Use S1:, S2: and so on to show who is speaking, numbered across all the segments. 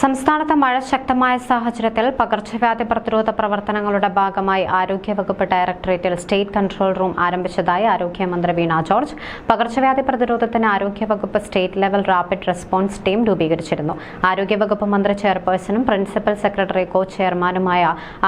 S1: സംസ്ഥാനത്ത് മഴ ശക്തമായ സാഹചര്യത്തിൽ പകർച്ചവ്യാധി പ്രതിരോധ പ്രവർത്തനങ്ങളുടെ ഭാഗമായി ആരോഗ്യവകുപ്പ് ഡയറക്ടറേറ്റിൽ സ്റ്റേറ്റ് കൺട്രോൾ റൂം ആരംഭിച്ചതായി ആരോഗ്യമന്ത്രി വീണ ജോർജ്. പകർച്ചവ്യാധി പ്രതിരോധത്തിന് ആരോഗ്യവകുപ്പ് state level rapid response team രൂപീകരിച്ചിരുന്നു. ആരോഗ്യവകുപ്പ് മന്ത്രി ചെയർപേഴ്സണും പ്രിൻസിപ്പൽ സെക്രട്ടറി കോ ചെയർമാനുമായ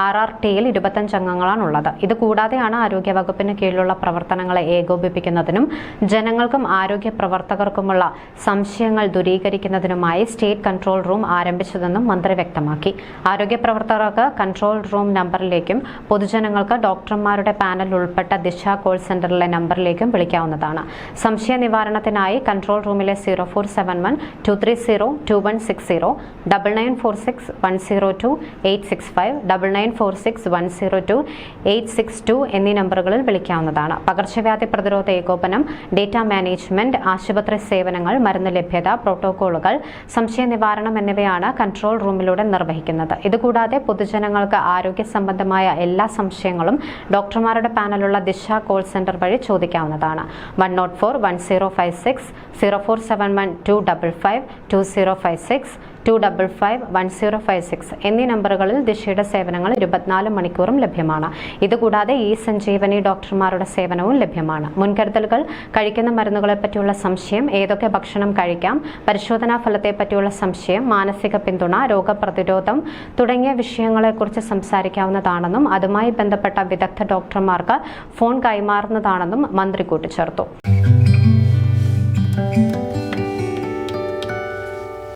S1: ആർ ആർ ടിയിൽ ഇരുപത്തഞ്ച് അംഗങ്ങളാണുള്ളത്. ഇതുകൂടാതെയാണ് ആരോഗ്യവകുപ്പിന് കീഴിലുള്ള പ്രവർത്തനങ്ങളെ ഏകോപിപ്പിക്കുന്നതിനും ജനങ്ങൾക്കും ആരോഗ്യ പ്രവർത്തകർക്കുമുള്ള സംശയങ്ങൾ ദൂരീകരിക്കുന്നതിനുമായി സ്റ്റേറ്റ് കൺട്രോൾ റൂം ആരംഭിച്ചതെന്നും മന്ത്രി വ്യക്തമാക്കി. ആരോഗ്യ പ്രവർത്തകർക്ക് കൺട്രോൾ റൂം നമ്പറിലേക്കും പൊതുജനങ്ങൾക്ക് ഡോക്ടർമാരുടെ പാനൽ ഉൾപ്പെട്ട ദിശ കോൾ സെന്ററിലെ നമ്പറിലേക്കും വിളിക്കാവുന്നതാണ്. സംശയ നിവാരണത്തിനായി കൺട്രോൾ റൂമിലെ zero four seven one two three zero two one six zero double nine four six one zero two eight six five double nine four six one zero two eight six two എന്നീ നമ്പറുകളിൽ വിളിക്കാവുന്നതാണ്. പകർച്ചവ്യാധി പ്രതിരോധ ഏകോപനം data management ആശുപത്രി സേവനങ്ങൾ മരുന്ന് ലഭ്യത പ്രോട്ടോകോളുകൾ സംശയ നിവാരണം എന്നിവയാണ് കൺട്രോൾ റൂമിലൂടെ നിർവഹിക്കുന്നത്. ഇതുകൂടാതെ പൊതുജനങ്ങൾക്ക് ആരോഗ്യ സംബന്ധമായ എല്ലാ സംശയങ്ങളും ഡോക്ടർമാരുടെ പാനലുള്ള ദിശ കോൾ സെന്റർ വഴി ചോദിക്കാവുന്നതാണ്. One nought four one zero five six zero four seven one two double five two zero five six two double five one zero five six എന്നീ നമ്പറുകളിൽ ദിശയുടെ സേവനങ്ങൾ ഇരുപത്തിനാല് മണിക്കൂറും ലഭ്യമാണ്. ഇതുകൂടാതെ ഈ സഞ്ജീവനി ഡോക്ടർമാരുടെ സേവനവും ലഭ്യമാണ്. മുൻകരുതലുകൾ കഴിക്കുന്ന മരുന്നുകളെ പറ്റിയുള്ള സംശയം ഏതൊക്കെ ഭക്ഷണം കഴിക്കാം പരിശോധനാ ഫലത്തെ പറ്റിയുള്ള സംശയം മാനസിക പിന്തുണ രോഗപ്രതിരോധം തുടങ്ങിയ വിഷയങ്ങളെക്കുറിച്ച് സംസാരിക്കാവുന്നതാണെന്നും അതുമായി ബന്ധപ്പെട്ട വിദഗ്ധ ഡോക്ടർമാർക്ക് ഫോൺ കൈമാറുന്നതാണെന്നും മന്ത്രി കൂട്ടിച്ചേർത്തു.